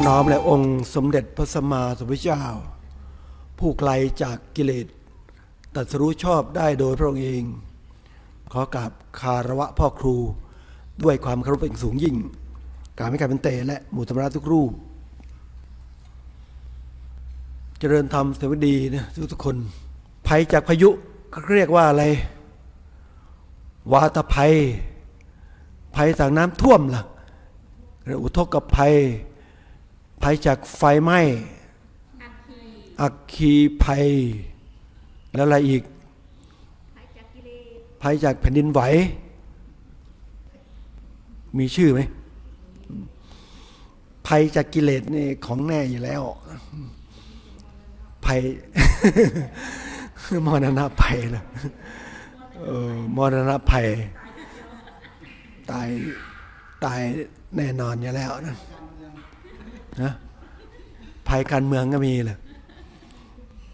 อบน้อมและองค์สมเด็จพระสัมมาสัมพุทธเจ้า ผู้ไกลจากกิเลสตรัสรู้ชอบได้โดยพระองค์เอง ขอกราบคารวะพ่อครู ด้วยความเคารพอย่างสูงยิ่งกราบไม่กาบเป็นเตและหมู่ธรรมราทุกรูป เจริญธรรมเสวดีนะทุกทุกคนภัยจากพายุเขาเรียกว่าอะไร วาตภัย ภัยจากน้ำท่วมล่ะหรืออุทกภัย ภัยจากไฟไหม้อัคคีภัย แล้วอะไรอีก ภัยจากแผ่นดินไหว มีชื่อไหม ภัยจากกิเลสนี่ของแน่อยู่แล้ว ภัยมรณะภัยนะเออมรณะภัย ตาย ตายแน่นอนอยู่แล้วนะ นะภัยการเมืองก็มีเลย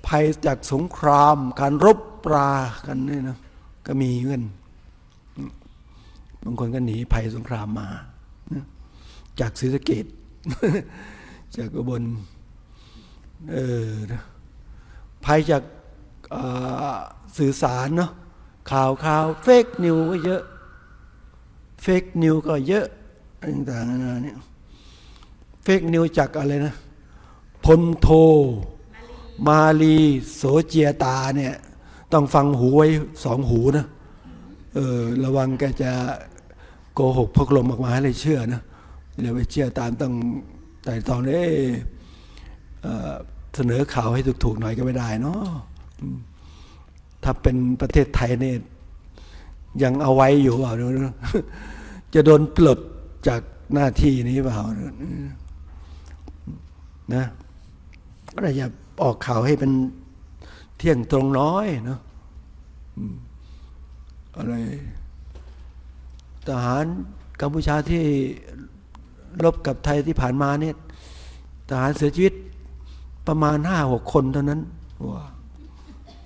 ภัยจากสงคราม การรบปรากันนี่นะก็มีเหมือนกันบางคนก็หนีภัยสงครามมา จากศรีสะเกดจากอุบลเออนะภัยจากสื่อสารเนาะข่าวข่าวเฟกนิวก็เยอะ เฟกนิวก็เยอะอะไรต่างๆนานาเนี่ย เฟกนิวจากอะไรนะพลโท มาลีโสเจียตาเนี่ย ต้องฟังหูไว้สองหูนะเออระวังแกจะโกหกพกลมออกมาให้เลยเชื่อนะเดี๋ยวไปเชื่อตามต้องแต่ตอนนี้เสนอข่าวให้ถูกๆหน่อยก็ไม่ได้เนาะถ้าเป็นประเทศไทยเนี่ยยังเอาไว้อยู่เปล่าจะโดนปลดจากหน้าที่นี้เปล่า นะก็เลยอย่าออกข่าวให้เป็นเที่ยงตรงน้อยเนาะอะไรทหารกัมพูชาที่รบกับไทยที่ผ่านมาเนี่ยทหารเสียชีวิตประมาณห้าหกคนเท่านั้นว้า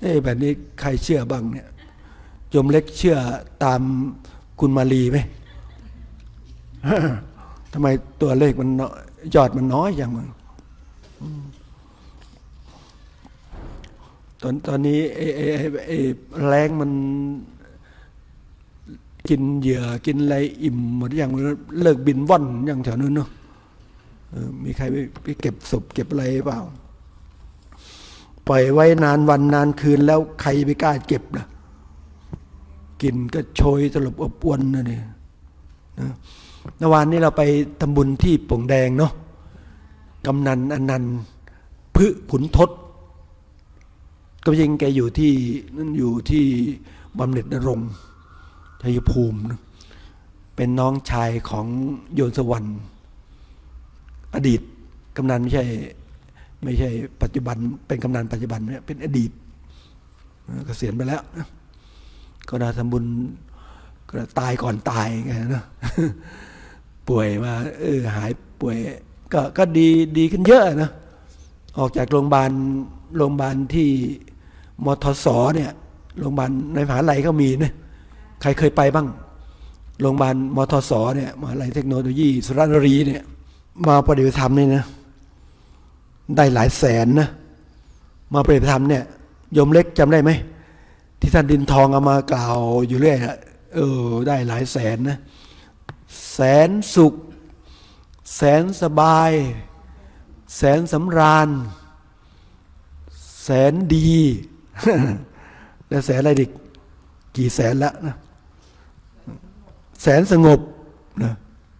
เอ๊ะแบบนี้ใครเชื่อบ้างเนี่ยโยมเล็กเชื่อตามคุณมาลีไหมทำไมตัวเลขมันยอดมันน้อยอย่างมันอืม ตอนตอนนี้ไอ้ไอ้ไอ้แรงมัน กินเหยื่อกินอะไรอิ่มหมดอย่างเลิกบินว่อนอย่างแถวนู้นเนาะมีใครไปไปเก็บศพเก็บอะไรเปล่า ปล่อยไว้นานวันนานคืนแล้วใครไปกล้าเก็บล่ะกินก็โชยตลบอบอวนนะเนี่ยนะเมื่อวานนี้เราไปทำบุญที่ป่งแดงเนาะ กำนันอนันต์พึขุนทศก็ยิงแกอยู่ที่นั่นอยู่ที่บำเหน็จนรงชัยภูมิ เป็นน้องชายของโยนสวรรค์ อดีตกำนันไม่ใช่ไม่ใช่ปัจจุบัน เป็นกำนันปัจจุบันเนี่ยเป็นอดีตเกษียณไปแล้ว ก็นาทำบุญก็ตายก่อนตายไงนะป่วยมาเออหายป่วย ก็ก็ดีดีขึ้นเยอะนะออกจากโรงพยาบาลโรงพยาบาลที่มทสเนี่ยโรงพยาบาลในมหาลัยเขามีนะใครเคยไปบ้างโรงพยาบาลมทสเนี่ยมหาลัยเทคโนโลยีสุรนารีเนี่ยมาปฏิบัติธรรมนี่นะได้หลายแสนนะมาปฏิบัติธรรมเนี่ยยมเล็กจำได้ไหมที่ท่านดินทองเอามากล่าวอยู่เรื่อยเออได้หลายแสนนะแสนสุข แสนสบาย แสนสำราญ แสนดี แล้วแสนอะไรดิกกี่แสนละนะแสนสงบนะ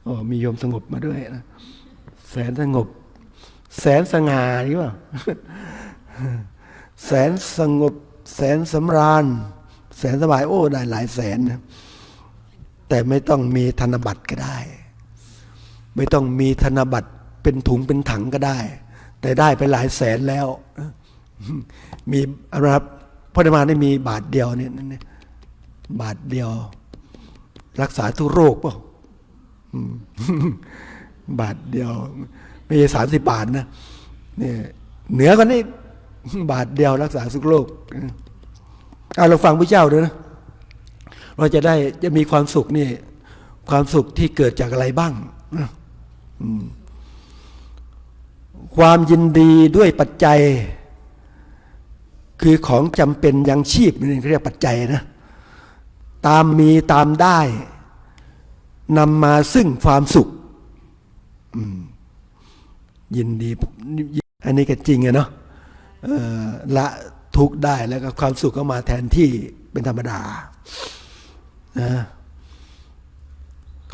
อ๋อมีโยมสงบมาด้วยนะแสนสงบ แสนสง่าหรือเปล่าแสนสงบ แสนสำราญ แสนสบายโอ้ได้หลายแสนนะแต่ไม่ต้องมีธนบัตรก็ได้ ไม่ต้องมีธนบัตรเป็นถุงเป็นถังก็ได้ แต่ได้ไปหลายแสนแล้ว มีอะไรครับพระธรรมาได้มีบาทเดียวเนี่ยบาทเดียว รักษาทุกโรคเปล่าบาทเดียว ไม่ใช่สามสิบบาทนะเนี่ยเหนือกว่านี้บาทเดียวรักษาทุกโรคเอาเราฟังพระเจ้าด้วยนะเราจะได้จะมีความสุขนี่ ความสุขที่เกิดจากอะไรบ้างนะ ความยินดีด้วยปัจจัย คือของจำเป็นยังชีพนี่เขาเรียกปัจจัยนะ ตามมีตามได้นำมาซึ่งความสุขยินดี อันนี้ก็จริงอะเนาะละทุกได้แล้วก็ความสุขก็มาแทนที่เป็นธรรมดานะ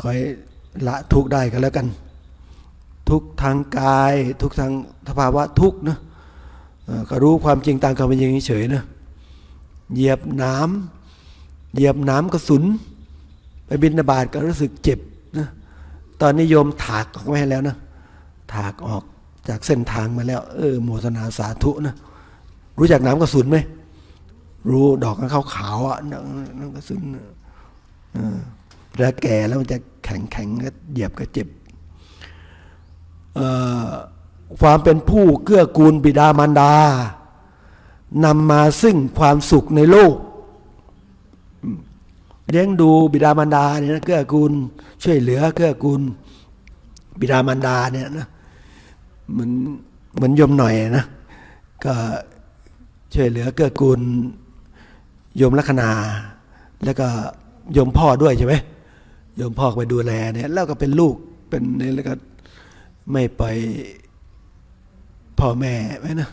คอยละทุกได้ก็แล้วกัน ทุกทางกาย ทุกทางสภาวะทุกนะเอ่อก็รู้ความจริงตามความเป็นจริงเฉยนะเหยียบน้ำเหยียบน้ำกระสุน ไปบินบาตก็รู้สึกเจ็บนะตอนนี้โยมถากออกไว้ให้แล้วนะถากออกจากเส้นทางมาแล้ว เออโมทนาสาธุนะรู้จักน้ำกระสุนไหมรู้ดอกขาวขาวๆอะน้ำกระสุนนะเออแล้วแก่แล้วมันจะแข็งแข็งๆก็เหยียบก็เจ็บ ความเป็นผู้เกื้อกูลบิดามารดานำมาซึ่งความสุขในโลกเลี้ยงดูบิดามารดาเนี่ยนะเกื้อกูลช่วยเหลือเกื้อกูลบิดามารดาเนี่ยนะเหมือนเหมือนยมหน่อยนะก็ช่วยเหลือเกื้อกูลยมลัคนาแล้วก็ยมพ่อด้วยใช่ไหมยมพ่อไปดูแลเนี่ยแล้วก็เป็นลูกเป็นเนี่ยแล้วก็ ไม่ไปล่อยพ่อแม่ไว้นะ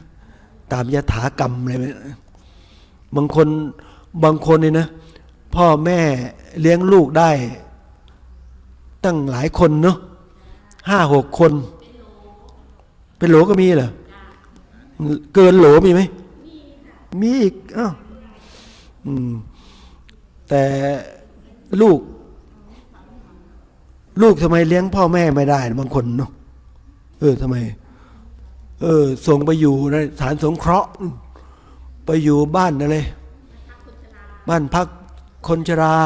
ตามยถากรรมอะไรไหมบางคนบางคนเนี่ยนะ พ่อแม่เลี้ยงลูกได้ ตั้งหลายคนเนาะห้าหกคน เป็นโหลก็มีเหรอเกินโหลมีไหมมีอีกอ้าวแต่ลูก ลูกทำไมเลี้ยงพ่อแม่ไม่ได้ บางคนเนาะ ออทำไม เออ ส่งไปอยู่ในสถานสงเคราะห์ ไปอยู่บ้านอะไร บ้านพักคนชรา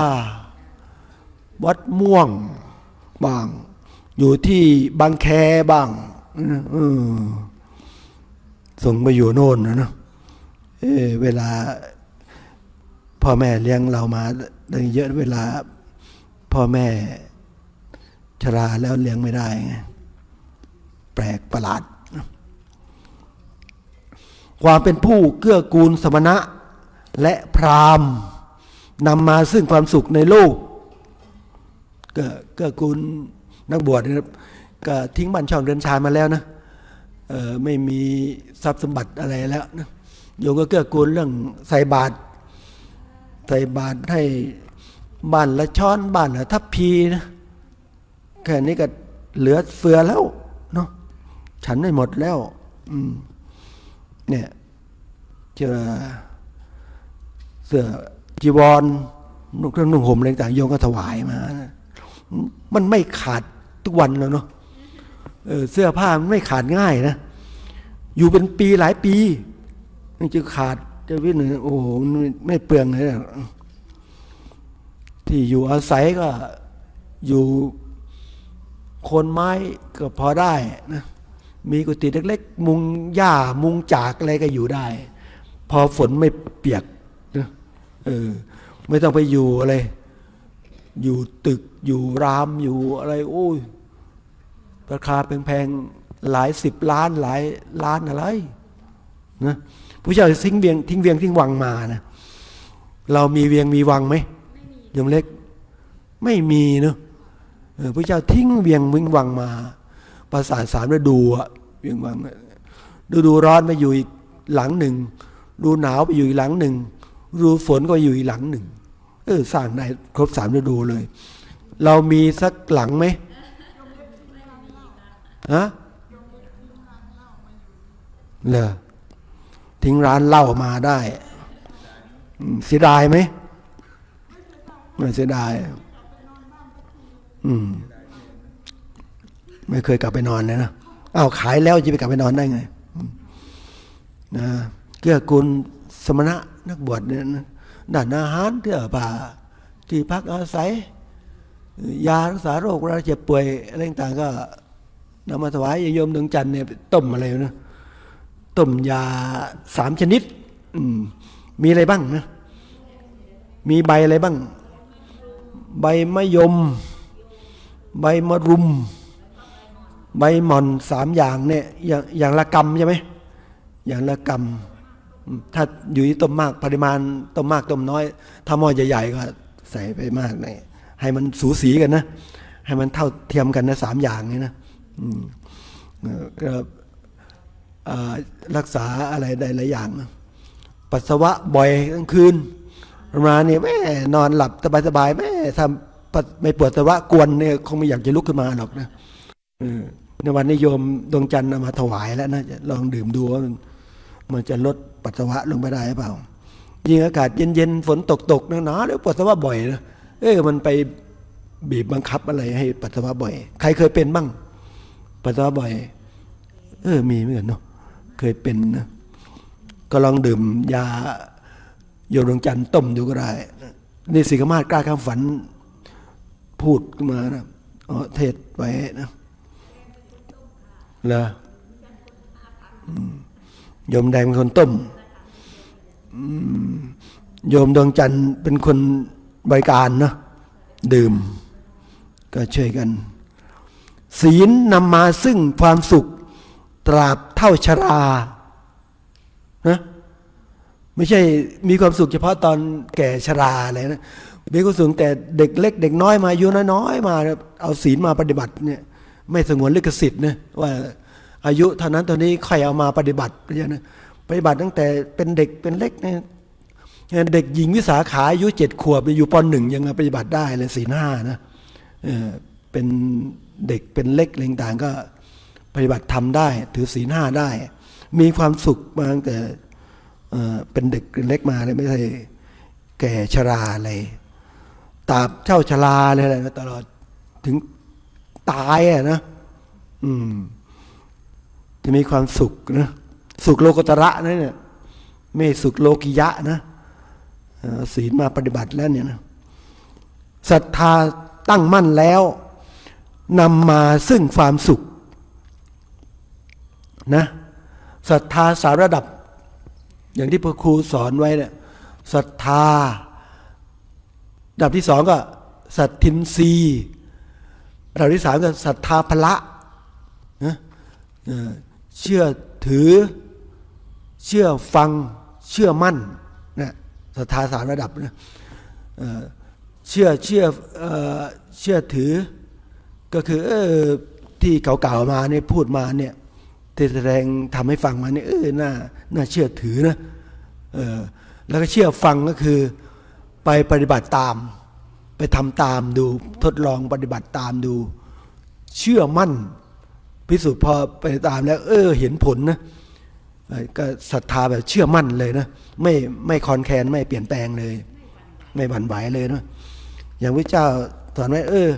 วัดม่วงบาง อยู่ที่บางแคบางเออส่งไปอยู่โน่นนะเนอะเออเวลาพ่อแม่เลี้ยงเรามาตั้งเยอะเวลา พ่อแม่ชราแล้วเลี้ยงไม่ได้ไง ปลกประหลาด ความเป็นผู้เกื้อกูลสมณะและพราหมณ์นำมาซึ่งความสุขในโลกเกื้อเกื้อกูลนักบวชนะครับก็ทิ้งบ้านช่องเดินชายมาแล้วนะไม่มีทรัพย์สมบัติอะไรแล้วนะโยมก็เกื้อกูลเรื่องใส่บาตรใส่บาตรให้บ้านละช้อนบ้านละทัพพีนะแค่นี้ก็เหลือเฟือแล้วเนาะ ฉันไม่หมดแล้ว อืม เนี่ยเจอเสื้อจีวรนุ่งเครื่องนุ่งห่มอะไรต่างๆโยมก็ถวายมา มันไม่ขาดทุกวันแล้วเนาะเเสื้อผ้ามันไม่ขาดง่ายนะ อยู่เป็นปีหลายปีมันจะขาดจะวิ่งหนึ่งโอ้โหไม่เปลืองเลยที่อยู่อาศัยก็อยู่คนไม้ก็พอได้นะ มีกุฏิเล็กๆ มุงหญ้ามุงจากอะไรก็อยู่ได้ พอฝนไม่เปียกเออไม่ต้องไปอยู่อะไร อยู่ตึกอยู่รามอยู่อะไร โอ้ยราคาแพงๆหลายสิบล้านหลายล้านอะไรนะผู้เจ้าทิ้งเวียงทิ้งเวียงทิ้งวังมานะเรามีเวียงมีวังไหมยมเล็ก ไม่มีเนอะเออพระเจ้าทิ้งเวียงวิ่งวังมาปราสาทสามฤดูอะ เวียงวังฤดูร้อนมาอยู่อีกหลังหนึ่ง ดูหนาวไปอยู่อีกหลังหนึ่งดูฝนก็อยู่อีกหลังหนึ่งเออสร้างได้ครบสามฤดูเลย เรามีสักหลังไหมฮะเหรอทิ้งร้านเหล้ามาได้เสียดายไหมไม่เสียดาย อืม ไม่เคยกลับไปนอนเลยนะ อ้าวขายแล้วจะไปกลับไปนอนได้ไงนะเกื้อกูลสมณะนักบวชเนี่ยนะด้านอาหารเสื้อผ้าที่พักอาศัย ยารักษาโรคเวลาเจ็บป่วยอะไรต่างก็นำมาถวายโยมดวงจันทร์เนี่ยต้มอะไรนะต้มยาสามชนิดมมีอะไรบ้างนะ มีใบอะไรบ้าง ใบมะยม ใบมะรุม ใบหมอนสามอย่างเนี่ยอย่างอย่างละกรรมใช่ไหมอย่างละกรรมถ้าอยู่ที่ต้มมากปริมาณต้มมากต้มน้อย ถ้าหม้อใหญ่ๆก็ใส่ไปมากหน่อยให้มันสูสีกันนะ ให้มันเท่าเทียมกันนะสามอย่างนี้นะก็รักษาอะไรได้หลายอย่าง ปัสสาวะบ่อยกลางคืนมาเนี่ยแม่นอนหลับสบายๆแม่ทำไม่ปวดปัสสาวะกวนเนี่ยคงไม่อยากจะลุกขึ้นมาหรอกนะ ในวันนี้โยมดวงจันทร์เอามาถวายแล้วนะลองดื่มดูว่ามันจะลดปัสสาวะลงไปได้หรือเปล่า ยิ่งอากาศเย็นๆฝนตกตกๆหนาวๆแล้วปัสสาวะบ่อยนะเออมันไปบีบบังคับอะไรให้ปัสสาวะบ่อย ใครเคยเป็นบ้าง ปัสสาวะบ่อย เออมีเหมือนกันเนาะเคยเป็นนะก็ลองดื่มยาโยดวงจันทร์ต้มดูก็ได้นี่สิกมาศกล้าข้ามฝันพูดมานะอ๋อเทศไว้นะ เหรออืมโยมแดงเป็นคนต้มอืมโยมดวงจันทร์เป็นคนบริการนะดื่ม ก็ช่วยกัน ศีลนำมาซึ่งความสุข ตราบเท่าชรานะไม่ใช่มีความสุขเฉพาะตอนแก่ชราอะไรนะมีความสุขแต่เด็กเล็ก เด็กน้อยมาอายุน้อยๆมา เอาศีลมาปฏิบัติเนี่ย ไม่สงวนลิขสิทธิ์นะว่าอายุเท่านั้นเท่านี้ใครเอามาปฏิบัติเนี่ยนะปฏิบัติตั้งแต่เป็นเด็กเป็นเล็กเนี่ยเด็กหญิงวิสาขาอายุเจ็ดขวบอยู่ปหนึ่งยังปฏิบัติได้เลยศีลห้านะเออเป็นเด็กเป็นเล็กอะไรต่างก็ปฏิบัติทำได้ ถือศีลห้าได้ มีความสุขมาตั้งแต่เออเป็นเด็กเล็กมาเลยไม่ใช่แก่ชราอะไรตราบเจ้าชราเลยนะตลอดถึง ตายอะนะอืม จะมีความสุขนะสุขโลกุตระนะเนี่ยไม่สุขโลกิยะนะศีลมาปฏิบัติแล้วเนี่ยนะศรัทธาตั้งมั่นแล้วนำมาซึ่งความสุขนะศรัทธาสามระดับ อย่างที่พระครูสอนไว้เนี่ยศรัทธาระดับที่สองก็สัตทินรี ระดับที่สามก็ศรัทธาพละนะเชื่อถือ เชื่อฟัง เชื่อมั่นนะศรัทธาสามระดับนะเอ่อเชื่อเชื่อเชื่อถือ ก็คือเออที่เก่าๆมาเนี่ยพูดมาเนี่ยที่แสดงทำให้ฟังมาเนี่ยเออน่าน่าเชื่อถือนะเออแล้วก็เชื่อฟังก็คือไปปฏิบัติตาม ไปทำตามดูทดลองปฏิบัติตามดู เชื่อมั่น พิสูจน์พอไปตามแล้ว เออ เห็นผลนะก็ศรัทธาแบบเชื่อมั่นเลยนะไม่ไม่คอนแคนไม่เปลี่ยนแปลงเลย ไม่หวั่นไหวเลยนะอย่างพระเจ้าสอนไว้เออ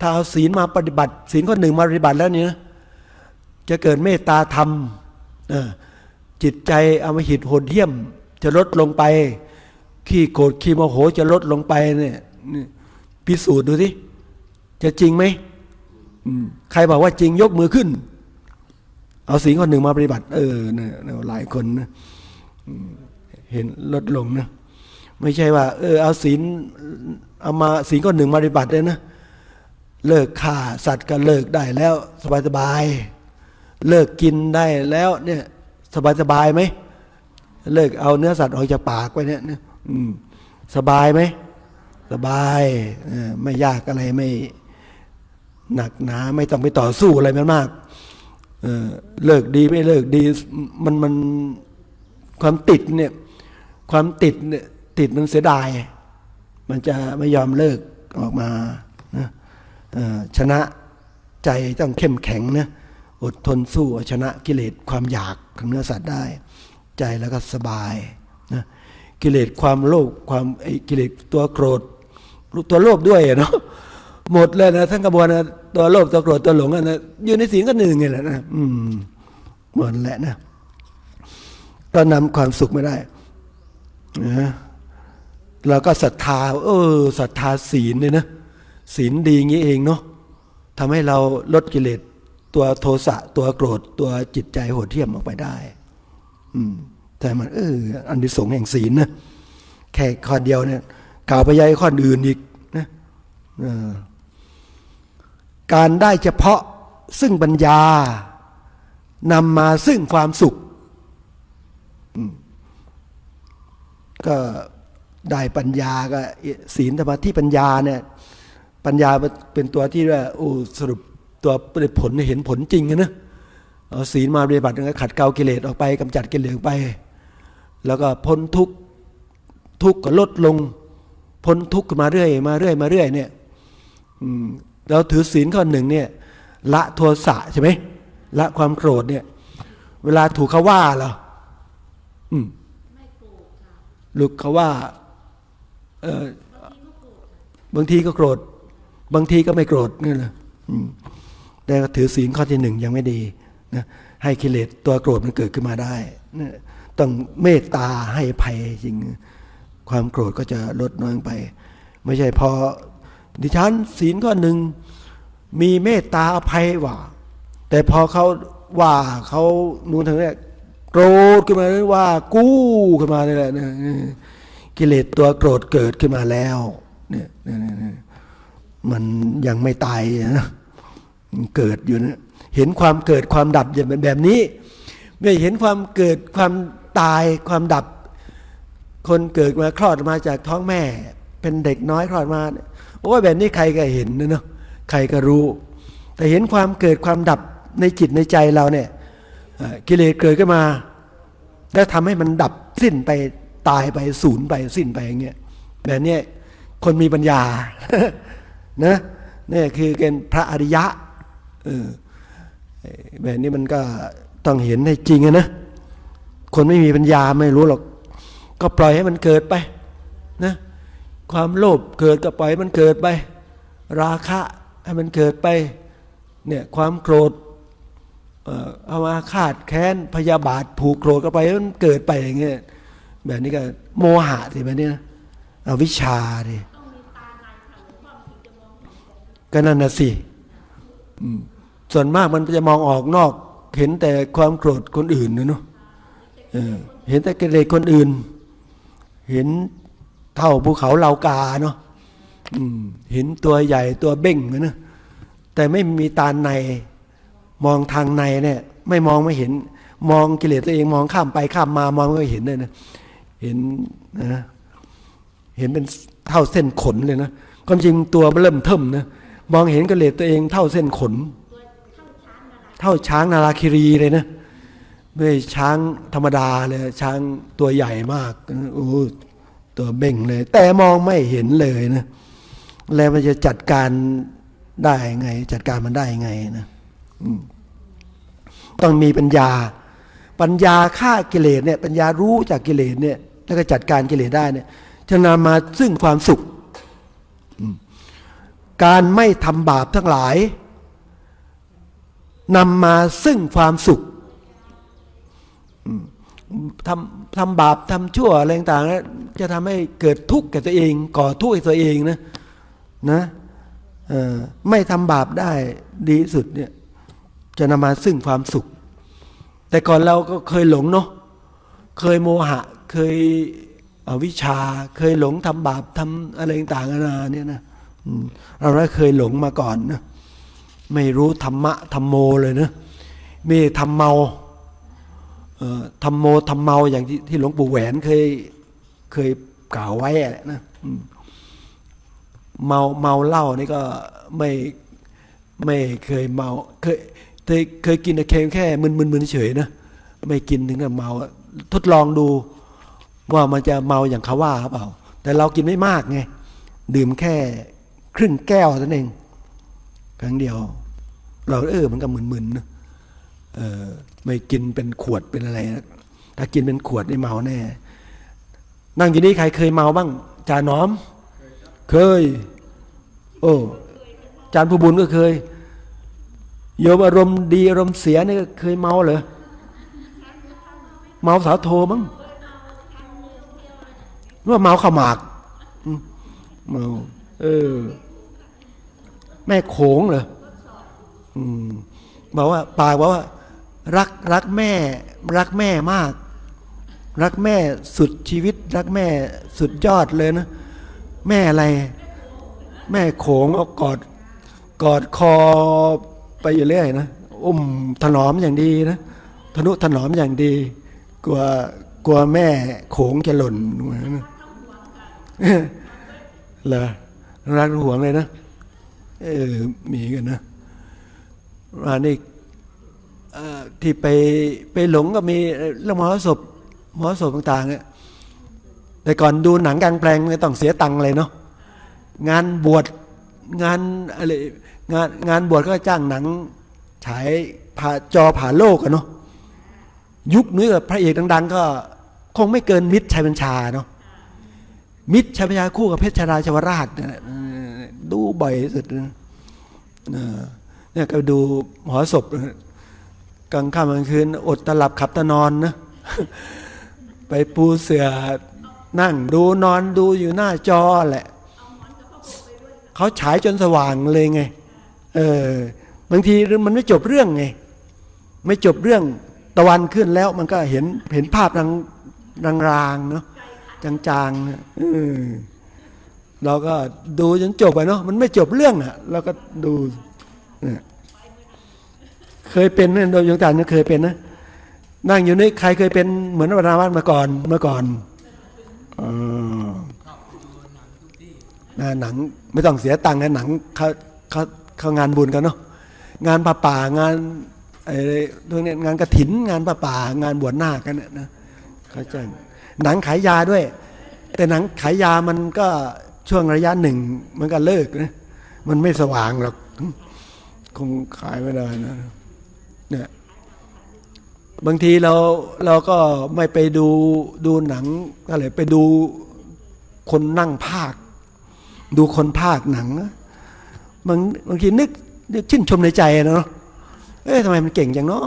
ถ้าเอาศีลมาปฏิบัติ ศีลข้อหนึ่งมาปฏิบัติแล้วเนี่ยนะจะเกิดเมตตาธรรมจิตใจอมหิตโหดเหี้ยม จะลดลงไป ขี้โกรธขี้โมโหจะลดลงไปเนี่ย พิสูจน์ดูสิจะจริงไหมใครบอกว่าจริงยกมือขึ้น เอาศีลข้อหนึ่งมาปฏิบัติ เออหลายคนนะเห็นลดลงนะไม่ใช่ว่า เออ เอาศีลเอามาศีลข้อหนึ่งมาปฏิบัติเลยนะ เลิกฆ่าสัตว์ก็เลิกได้แล้ว สบายสบาย เลิกกินได้แล้วเนี่ยสบายสบายไหม เลิกเอาเนื้อสัตว์ออกจากปากไปเนี่ย อืม สบายไหม สบายไม่ยากอะไรไม่หนักหนาไม่ต้องไปต่อสู้อะไรมันมากเลิกดีไม่เลิกดีมันมันความติดเนี่ยความติดเนี่ยติดมันเสียดาย มันจะไม่ยอมเลิกออกมานะชนะใจต้องเข้มแข็งนะอดทนสู้ชนะกิเลสความอยากของเนื้อสัตว์ได้ ใจแล้วก็สบายนะกิเลสความโลภความไอ้กิเลสตัวโกรธ ตัวโลภด้วยเนาะหมดเลยนะทั้งกระบวนนะตัวโลภตัวโกรธตัวหลงนะอยู่ในศีลก็หนึ่งไงแหละนะอืมหมดแหละนะก็นำความสุขไม่ได้นะเราก็ศรัทธา เออศรัทธาศีลเนี่ยนะศีลดีงี้เองเนาะทำให้เราลดกิเลสตัวโทสะตัวโกรธตัวจิตใจโหดเหี้ยมออกไปได้ อืม แต่มัน เอออันที่สงแห่งศีลนะแค่ข้อเดียวเนี่ย กล่าวไปยัยข้ออื่นอีกนะการได้เฉพาะซึ่งปัญญานำมาซึ่งความสุข ก็ได้ปัญญาก็ศีลสมาธิปัญญาเนี่ยปัญญาเป็นตัวที่ว่าโอ้สรุปตัวเป็นผลเห็นผลจริงนะเอาศีลมาปฏิบัติก็ขัดเกลากิเลสออกไปกำจัดกิเลสอไป แล้วก็พ้นทุกทุกก็ลดลง พ้นทุกข์มาเรื่อยมาเรื่อยมาเรื่อยเนี่ยเราถือศีลข้อหนึ่งเนี่ยละโทสะใช่ไหมละความโกรธเนี่ย เวลาถูกเขาว่าเหรออืมลูกเขาว่าเออบางทีก็โกรธ บางทีก็ไม่โกรธนี่แหละแต่ถือศีลข้อที่หนึ่งยังไม่ดีนะให้กิเลสตัวโกรธมันเกิดขึ้นมาได้นต้องเมตตาให้ภัยจริง ความโกรธก็จะลดน้อยลงไป ไม่ใช่พอดิฉันศีลข้อหนึ่งมีเมตตาอภัยว่า แต่พอเขาว่าเขานู่นทางนี้โกรธขึ้นมาว่ากู้ขึ้นมาเลยแหละนะกิเลสตัวโกรธเกิดขึ้นมาแล้ว เนี่ยนี่ยนมันยังไม่ตายนะเกิดอยู่นะเห็นความเกิดความดับอย่างแบบนี้ไม่เห็นความเกิดความตายความดับ คนเกิดมาคลอดมาจากท้องแม่ เป็นเด็กน้อยคลอดมาโอ้ยแบบนี้ใครก็เห็นนะเนาะใครก็รู้ แต่เห็นความเกิดความดับในจิตในใจเราเนี่ยกิเลสเกิดขึ้นมา แล้วทำให้มันดับสิ้นไปตายไปสูญไปสิ้นไปอย่างเงี้ยแบบนี้คนมีปัญญานะนี่คือเป็นพระอริยะเออแบบนี้มันก็ต้องเห็นให้จริงนะคนไม่มีปัญญาไม่รู้หรอก ก็ปล่อยให้มันเกิดไปนะความโลภเกิดก็ปล่อยให้มันเกิดไป ราคะให้มันเกิดไปเนี่ยความโกรธเอ่อเอามาคาดแค้นพยาบาทผูกโกรธก็ไปมันเกิดไปอย่างเงี้ยแบบนี้ก็โมหะสิแบบนี้นะอวิชชาดิก็นั่นน่ะสิส่วนมากมันจะมองออกนอก เห็นแต่ความโกรธคนอื่นนะเนาะเออเห็นแต่กิเลสคนอื่น เห็นเท่าภูเขาเหลากาเนาะเห็นตัวใหญ่ตัวเบ้งนะ แต่ไม่มีตาใน มองทางในเนี่ย ไม่มองไม่เห็น มองกิเลสตัวเองมองข้ามไปข้ามมามองไม่เห็นเลยนะ เห็นนะเห็นเป็นเท่าเส้นขนเลยนะความจริงตัวมันเริ่มเทิมนะมองเห็นกิเลสตัวเองเท่าเส้นขน เท่าช้างนาราคิรีเลยนะ ไม่ใช่ช้างธรรมดาเลยช้างตัวใหญ่มากโอ้ตัวเบ่งเลย แต่มองไม่เห็นเลยนะแล้วมันจะจัดการได้ไง จัดการมันได้ไงนะต้องมีปัญญา ปัญญาฆ่ากิเลสเนี่ย ปัญญารู้จากกิเลสเนี่ย แล้วก็จัดการกิเลสได้เนี่ยจะนำมาซึ่งความสุข การไม่ทำบาปทั้งหลายนำมาซึ่งความสุข ทำทำบาปทำชั่วอะไรต่างๆจะทำให้เกิดทุกข์แก่ตัวเอง ก่อทุกข์ให้ตัวเองนะนะไม่ทำบาปได้ดีสุดเนี่ยจะนำมาซึ่งความสุข แต่ก่อนเราก็เคยหลงเนาะเคยโมหะเคยอวิชาเคยหลงทำบาปทำอะไรต่างๆนานาเนี่ยนะเราได้เคยหลงมาก่อนนะไม่รู้ธรรมะธรรมโมเลยนะมีทำเมาเอ่อ ทำโมทำเมาอย่างที่ที่หลวงปู่แหวนเคยเคยกล่าวไว้แหละนะเมาเมาเหล้านี่ก็ไม่ไม่เคยเมาเคยเคยเคยกินแต่แค่แค่มึนมึนมึนเฉยนะไม่กินถึงกับเมา ทดลองดูว่ามันจะเมาอย่างเขาว่าหรือเปล่า แต่เรากินไม่มากไงดื่มแค่ครึ่งแก้วนั้นเองครั้งเดียว เราเออมันก็มึนๆนะ ไม่กินเป็นขวดเป็นอะไรนะถ้ากินเป็นขวดนี่เมาแน่ นั่งอยู่นี่ใครเคยเมาบ้างจาน้อม เคย โอ้จานผู้บุญก็เคย โยมอารมณ์ดีอารมณ์เสียนี่ก็เคยเมาเหรอเมาสาวโทมั้งหรือว่าเมาขมากเมาเออ แม่โขงเหรออืมบอกว่าปากบอกว่า รักรักแม่รักแม่มาก รักแม่สุดชีวิต รักแม่สุดยอดเลยนะ แม่อะไร แม่โขงเอากอดกอดคอไปอยู่เรื่อยนะอุ้มถนอมอย่างดีนะทนุถนอมอย่างดี กลัวกลัวแม่โขงจะหล่นเหมือนนะเหรอรักห่วงเลยนะเออมีกันนะอันนี้เอ่อ ที่ไปไปหลงก็มีเรื่องมหรสพมหรสพต่างๆเนี่ยแต่ก่อนดูหนังกลางแปลงไม่ต้องเสียตังค์เลยเนาะงานบวชงานอะไรงานงานบวชก็จ้างหนังฉายผ่าจอผ่าโลกอะเนาะยุคนี้กับพระเอกดัง ๆ ก็คงไม่เกินมิตรชัยบัญชาเนาะมิตรชัยพยาคู่กับเพชรชราชวราชเนี่ยดูบ่อยสุดเนี่ยก็ดูหอศพ กลางค่ำกลางคืนอดตลับขับตานอนนะไปปูเสือนั่งดูนอนดูอยู่หน้าจอแหละเขาฉายจนสว่างเลยไง เออบางทีมันไม่จบเรื่องไง ไม่จบเรื่องตะวันขึ้นแล้วมันก็เห็นเห็นภาพรางรางรางเนาะจางๆนะเออเราก็ดูจนจบไปเนาะมันไม่จบเรื่องอะเราก็ดูเนี่ย เคยเป็นเนี่ยโดยยงตาเนี่ยเคยเป็นนะนั่งอยู่นี่ใครเคยเป็นเหมือนวรรณวัฒน์มาก่อนเมื่อก่อนอนะหนังไม่ต้องเสียตังค์นะหนังเขาเขาเขางานบุญกันเนาะงานป่าป่างานไอ้พวกนี้งานกระถินงานป่าป่างานบวชหน้ากันเนี่ยนะเขาจ้างหนังขายยาด้วย แต่หนังขายยามันก็ช่วงระยะหนึ่งมันก็เลิกนะมันไม่สว่างหรอกคงขายไม่ได้นะ เนี่ยบางทีเราเราก็ไม่ไปดูดูหนังอะไรไปดูคนนั่งภาค ดูคนภาคหนังบางบางทีนึกนึกชื่นชมในใจนะเนาะเอ๊ะทำไมมันเก่งจังเนาะ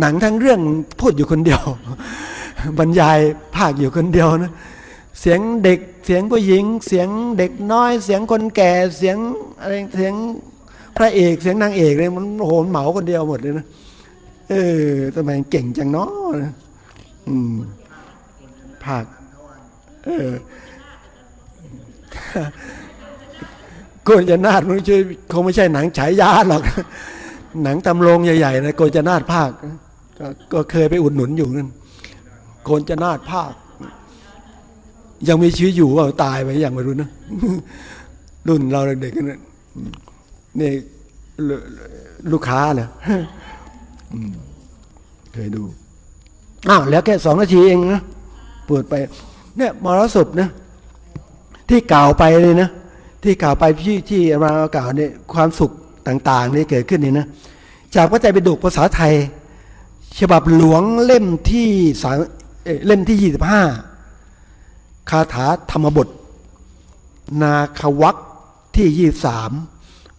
หนังทั้งเรื่องพูดอยู่คนเดียว บรรยายภาคอยู่คนเดียวนะเสียงเด็กเสียงผู้หญิง เสียงเด็กน้อย เสียงคนแก่เสียงอะไรเสียง พระเอกเสียงนางเอกเลยมันโหนเหมาคนเดียวหมดเลยนะเออทำไมเก่งจังเนาะอืมภาคเออโกนจนาดมันช่วยคงไม่ใช่หนังฉายยาหรอก หนังตำรงใหญ่ๆนะโกนจนาดภาคก็เคยไปอุดหนุนอยู่นั่นโกนจนาดภาค ยังมีชีวิตอยู่ว่าตายไปอยังไม่รู้นะรุ่นเราเด็กๆนะ นี่ลูลูกค้าเหรออืมเคยดูอ้าวแล้วแค่สองนาทีเองนะเปิดไป เนี่ยมรสพนะที่กล่าวไปเลยนะที่กล่าวไปที่ที่มากล่าวเนี่ยความสุขต่างๆนี่เกิดขึ้นนี่นะจากพระไตรปิฎกภาษาไทย ฉบับหลวงเล่มที่สามเอ่อเล่มที่ยี่สิบห้าคาถาธรรมบท นาควักที่ยี่สาม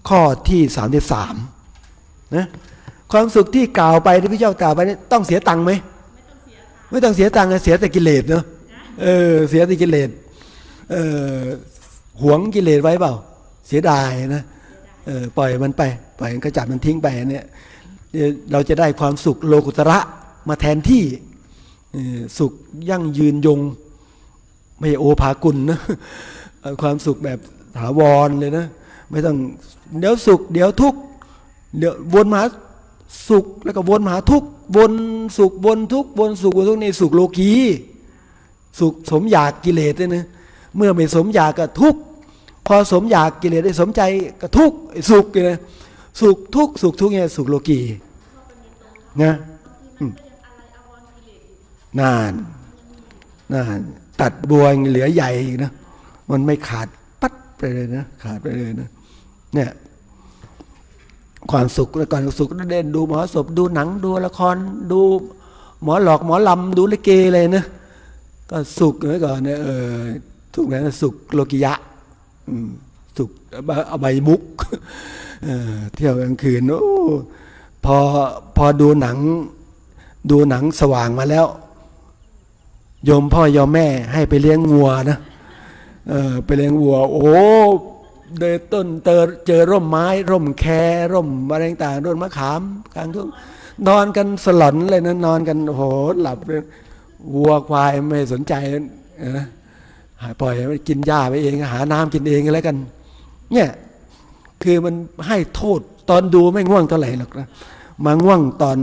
ข้อที่สามสิบสามนะความสุขที่กล่าวไปที่พระเจ้ากล่าวไปนี่ต้องเสียตังค์ไหมไม่ต้องเสียตังค์นะเสียแต่กิเลสเนาะเออเสียแต่กิเลสเออหวงกิเลสไว้เปล่า เสียดายนะเออปล่อยมันไปปล่อยมันก็จับมันทิ้งไปเนี่ยเราจะได้ความสุขโลกุตระมาแทนที่สุขยั่งยืนยง ไม่โอภากุลนะความสุขแบบถาวรเลยนะ ไม่ต้อง เดี๋ยวสุข เดี๋ยวทุกข์เดี๋ยววนมาหาสุขแล้วก็วนมาหาทุกข์วนสุขวนทุกข์วนสุขวนทุกข์นี่สุขโลกีสุขสมอยากกิเลสเนี่ยนะเมื่อไม่สมอยากก็ทุกข์พอสมอยากกิเลสได้สมใจก็ทุกข์สุขเนี่ยสุขทุกข์สุขทุกข์เนี่ยสุขโลกีนะอืมนานตัดบัวงเหลือใหญ่อีกนะ มันไม่ขาดปัดไปเลยนะ ขาดไปเลยนะ เนี่ยความสุขก่อนสุขเด่นดูหมอศพดูหนังดูละครดูหมอหลอกหมอลำดูลิเกเลยนะก็สุขไว้ก่อนเนี่ยเออสุขนั้นสุขโลกิยะสุขอบายมุกเที่ยวกลางคืนโอ้พอพอดูหนัง ดูหนังสว่างมาแล้วยมพ่อโยมแม่ให้ไปเลี้ยงวัวนะเออไปเลี้ยงวัว โอ้ เดินต้นเตอเจอร่มไม้ ร่มแคร่มอะไรต่างๆร่มมะขามกลางทุ่งนอนกันสลอนเลยนะนอนกันโหหลับวัวควายไม่สนใจนะหาปล่อยมันกินหญ้าไปเองหาน้ำกินเองก็แล้วกัน เนี่ยคือมันให้โทษตอนดูไม่ง่วงเท่าไหร่หรอกนะมาง่วงตอน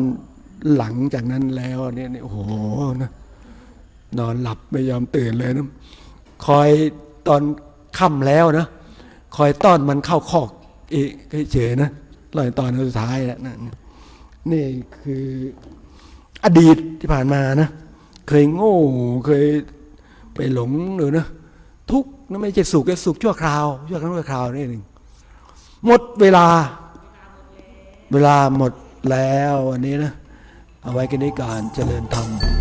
หลังจากนั้นแล้วเนี่ยเนี่ยโอ้โหนะนอนหลับไม่ยอมตื่นเลยนะคอยตอนค่ำแล้วนะ คอยต้อนมันเข้าคอกอีกเฉยนะรอยตอนสุดท้ายนะนะนี่คืออดีตที่ผ่านมานะ เคยโง่เคยไปหลงหรือนะทุกข์นไม่ใช่สุขแค่สุขชั่วคราวชั่วครั้งชั่วคราวนี่เองหมดเวลา เวลาหมดแล้ววันนี้นะ เอาไว้กันในการเจริญธรรม